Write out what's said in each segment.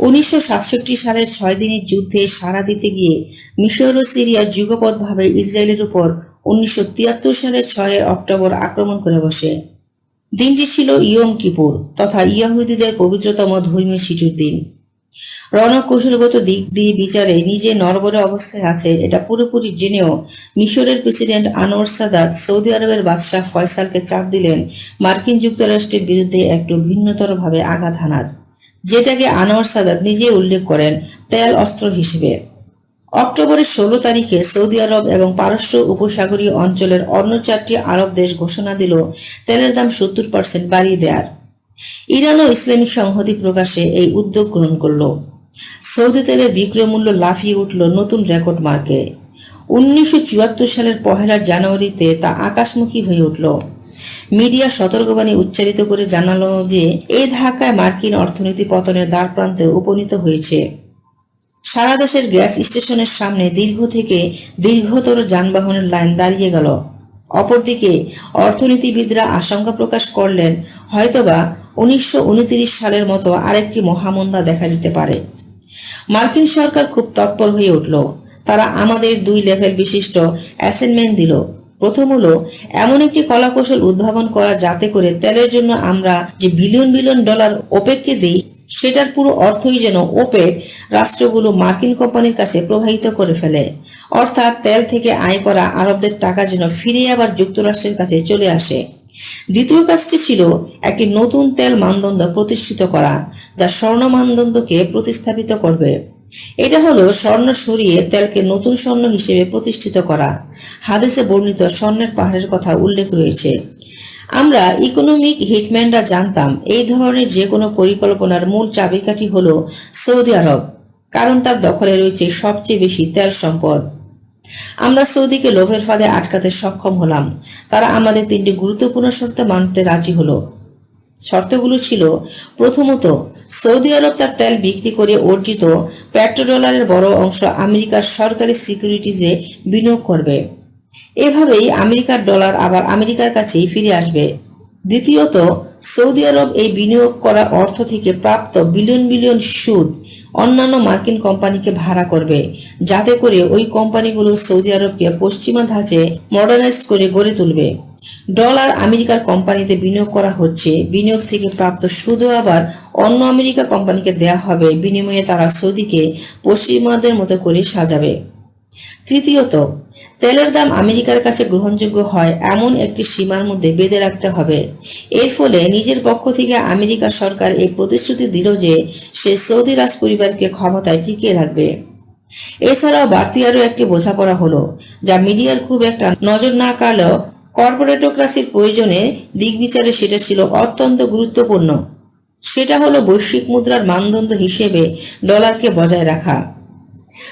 উনিশশো সাতষট্টি সালের ছয় দিনের যুদ্ধে সাড়া দিতে গিয়ে মিশর ও সিরিয়া যুগপৎভাবে ইসরায়েলের উপর উনিশশো তিয়াত্তর সালের ছয়ের অক্টোবর আক্রমণ করে বসে। দিনটি ছিল ইয়ম কিপুর তথা ইয়াহুদিদের পবিত্রতম ধর্মীয় শিশুর দিন। রণকৌশলগত দিক দিয়ে বিচারে নিজে নরবরে অবস্থায় আছে এটা পুরোপুরি জেনেও মিশরের প্রেসিডেন্ট আনোয়ার সাদাত সৌদি আরবের বাদশাহ ফয়সালকে চাপ দিলেন মার্কিন যুক্তরাষ্ট্রের বিরুদ্ধে একটু ভিন্নতরভাবে আঘাত হানার। যেটাকে আনোয়ার সাদাত নিজে উল্লেখ করেন তেল অস্ত্র হিসেবে। অক্টোবরের ষোলো তারিখে সৌদি আরব এবং পারস্য উপসাগরীয় অঞ্চলের অন্য চারটি আরব দেশ ঘোষণা দিল, তেলের দাম সত্তর পার্সেন্ট বাড়িয়ে দেওয়ার ইরান ও ইসলামিক সংহতি প্রকাশে এই উদ্যোগ গ্রহণ করল। সৌদি তেলের বিক্রয় মূল্য লাফিয়ে উঠল নতুন রেকর্ড মার্কে। উনিশশো চুয়াত্তর সালের পহেলা জানুয়ারিতে তা আকাশমুখী হয়ে উঠল। মিডিয়া সতর্কবাণী উচ্চারিত করে জানালো যে এই ধাক্কায় মার্কিন অর্থনীতি পতনের দ্বার প্রান্তে উপনীত হয়েছে। সারা দেশের গ্যাস স্টেশনের সামনে দীর্ঘ থেকে দীর্ঘতর যানবাহনের লাইন দাঁড়িয়ে গেল। অপরদিকে, অর্থনীতিবিদরা আশঙ্কা প্রকাশ করলেন, হয়তোবা উনিশশো উনত্রিশ সালের মতো আরেকটি মহামন্দা দেখা দিতে পারে। মার্কিন সরকার খুব তৎপর হয়ে উঠল। তারা আমাদের দুই লেভেল বিশিষ্ট অ্যাসাইনমেন্ট দিল। প্রথম হলো, এমন একটি কলাকৌশল উদ্ভাবন করা যাতে করে তেলের জন্য আমরা যে বিলিয়ন বিলিয়ন ডলার ওপেককে দিই, সেটার পুরো অর্থই যেন ওপেক রাষ্ট্রগুলো মার্কিন কোম্পানির কাছে প্রবাহিত করে ফেলে। অর্থাৎ তেল থেকে আয় করা আরবদের টাকা যেন ফিরে আবার যুক্তরাষ্ট্রের কাছে চলে আসে। দ্বিতীয় কাজটি ছিল একটি নতুন তেল মানদণ্ড প্রতিষ্ঠিত করা, যা স্বর্ণ মানদণ্ডকে প্রতিস্থাপিত করবে। এটা হলো স্বর্ণ সরিয়ে তেলকে নতুন স্বর্ণ হিসেবে প্রতিষ্ঠিত করা। হাদিসে বর্ণিত স্বর্ণের পাহাড়ের কথা উল্লেখ রয়েছে। আমরা ইকোনমিক হিটম্যানরা জানতাম এই ধরনের যে কোনো পরিকল্পনার মূল চাবিকাঠি হল সৌদি আরব, কারণ তার দখলে রয়েছে সবচেয়ে বেশি তেল সম্পদ। আমরা সৌদিকে লোভের ফাঁদে আটকাতে সক্ষম হলাম। তারা আমাদের তিনটি গুরুত্বপূর্ণ শর্ত মানতে রাজি হলো। শর্তগুলো ছিল, প্রথমত, সৌদি আরব তার তেল বিক্রি করে অর্জিত পেট্রোডলারের বড় অংশ আমেরিকার সরকারি সিকিউরিটিজে বিনিয়োগ করবে। এভাবেই আমেরিকার ডলার আবার আমেরিকার কাছেই ফিরে আসবে। দ্বিতীয়ত, সৌদি আরব এই বিনিয়োগ করা অর্থ থেকে প্রাপ্ত বিলিয়ন বিলিয়ন সুদ অন্যান্য মার্কিন কোম্পানিকে ভাড়া করবে, যাতে করে ওই কোম্পানিগুলো সৌদি আরবকে পশ্চিমা ধাঁচে মডার্নাইজ করে গড়ে তুলবে। ডলার আমেরিকার কোম্পানিতে বিনিয়োগ করা হচ্ছে। বিনিয়োগ থেকে প্রাপ্ত সুদও আবার অন্য আমেরিকা কোম্পানিকে দেয়া হবে। বিনিময়ে তারা সৌদিকে পশ্চিমাদের মতো করে সাজাবে। তৃতীয়ত, তেলের দাম আমেরিকার কাছে গ্রহণযোগ্য হয় এমন একটি সীমার মধ্যে বেঁধে রাখতে হবে। এর ফলে নিজের পক্ষ থেকে আমেরিকা সরকার এই প্রতিশ্রুতি দিল যে সে সৌদি রাজ পরিবারকে ক্ষমতায় টিকিয়ে রাখবে। এছাড়াও বাড়তি আরও একটি বোঝাপড়া হলো, যা মিডিয়ার খুব একটা নজর না কাড়লেও কর্পোরেটোক্রাসির প্রয়োজনে দিক বিচারে সেটা ছিল অত্যন্ত গুরুত্বপূর্ণ। সেটা হলো বৈশ্বিক মুদ্রার মানদণ্ড হিসেবে ডলারকে বজায় রাখা।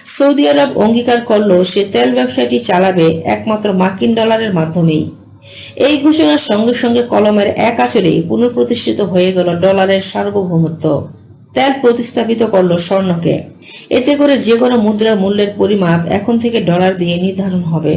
সৌদি আরব অঙ্গীকার করল সে তেল ব্যবসাটি চালাবে একমাত্র মার্কিন ডলারের মাধ্যমেই। এই ঘোষণার সঙ্গে সঙ্গে কলমের এক আচরেই পুনঃপ্রতিষ্ঠিত হয়ে গেল ডলারের সার্বভৌমত্ব। তেল প্রতিস্থাপিত করল স্বর্ণকে। এতে করে যে কোনো মুদ্রার মূল্যের পরিমাপ এখন থেকে ডলার দিয়ে নির্ধারণ হবে।